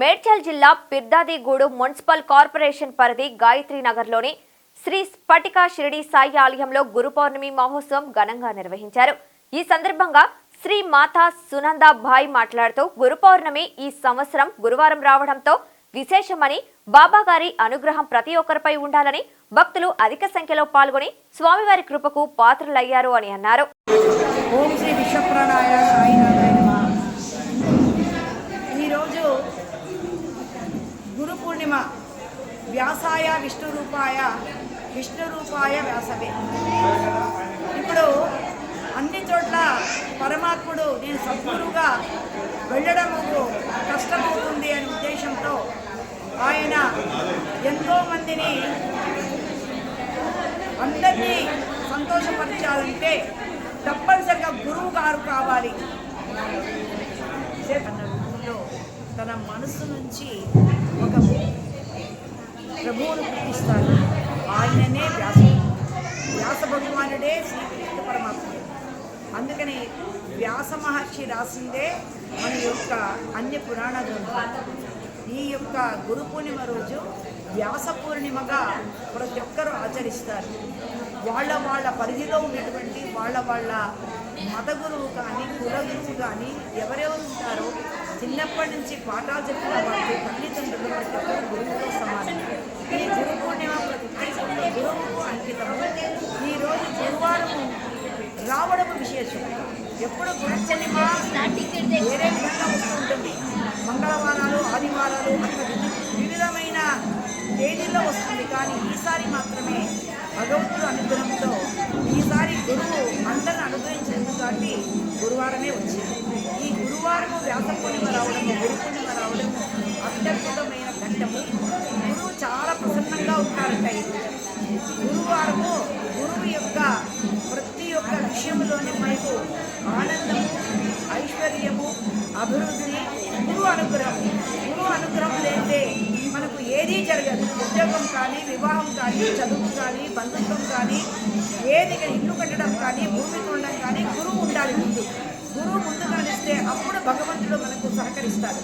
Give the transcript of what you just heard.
మేడ్చల్ జిల్లా పిర్దాదిగూడు municipal corporation పరిధి గాయత్రి నగర్లోని శ్రీ స్ఫటిక షిరిడి సాయి ఆలయంలో గురు పౌర్ణమి మహోత్సవం ఘనంగా నిర్వహించారు. ఈ సందర్భంగా శ్రీ మాతా సునందా భాయ్ మాట్లాడుతూ గురు పౌర్ణమి ఈ సంవత్సరం గురువారం రావడంతో విశేషమని బాబాగారి అనుగ్రహం ప్రతి ఒక్కరిపై ఉండాలని భక్తులు అధిక సంఖ్యలో పాల్గొని స్వామివారి కృపకు పాత్రులయ్యారు అని అన్నారు. ఓం శ్రీ విశ్వప్రాణాయ సాయినాథాయ నమః ఈరోజు గురు వ్యాసాయ విష్ణు రూపాయ విష్ణు రూపాయ వ్యాసవే. ఇప్పుడు అన్ని చోట్ల పరమాత్ముడు నేను సద్గురుగా వెళ్ళడము కష్టమవుతుంది అనే ఉద్దేశంతో ఆయన ఎంతోమందిని అందరినీ సంతోషపరచాలంటే తప్పనిసరిగా గురువు గారు కావాలి. తన మనసు నుంచి ఒక ప్రభువును గుర్తిస్తారు ఆయననే వ్యాస వ్యాస భగవానుడే శ్రీకృష్ణ పరమాత్మ అందుకని వ్యాస మహర్షి రాసిందే మన యొక్క అన్య పురాణ గ్రంథం. ఈ యొక్క గురు పూర్ణిమ రోజు వ్యాస పూర్ణిమగా ప్రతి ఒక్కరూ ఆచరిస్తారు. వాళ్ళ వాళ్ళ పరిధిలో ఉన్నటువంటి వాళ్ళ వాళ్ళ మత గురువు కానీ కుల గురువు కానీ ఎవరెవరు ఉంటారో చిన్నప్పటి నుంచి పాఠాలు చెప్పిన వారికి తల్లిదండ్రులు ప్రతి ఒక్కరు గురువుతో సమానం. ఈ గురు పూర్ణిమ ప్రతి ఒక్క గురువుకు అంకితము. ఈరోజు గురువారము రావడం విశేషం. ఎప్పుడు గురు పూర్ణిమ వేరే విధంగా వస్తుంటుంది మంగళవారాలు ఆదివారాలు వివిధమైన తేదీల్లో వస్తుంది. కానీ ఈసారి మాత్రమే భగవంతుడు అనుగ్రహంతో ఈసారి గురువు అందరిని అనుగ్రహించినందుకు కాబట్టి గురువారమే వచ్చింది. ఈ వ్యాస పూర్ణిమ రావడము గురు పూర్ణిమ రావడము అత్యద్భుతమైన ఘట్టము. గురువు చాలా ప్రసన్నంగా ఉంటారట గురువారము గురువు యొక్క ప్రతి ఒక్క విషయంలోని మనకు ఆనందము ఐశ్వర్యము అభివృద్ధిని గురువు అనుగ్రహం గురువు అనుగ్రహం లేదే మనకు ఏదీ జరగదు. ఉద్యోగం కానీ వివాహం కానీ చదువు కానీ బంధుత్వం కానీ ఏది ఇల్లు కట్టడం కానీ భూమి భగవంతుడు మనకు సహకరిస్తాడు.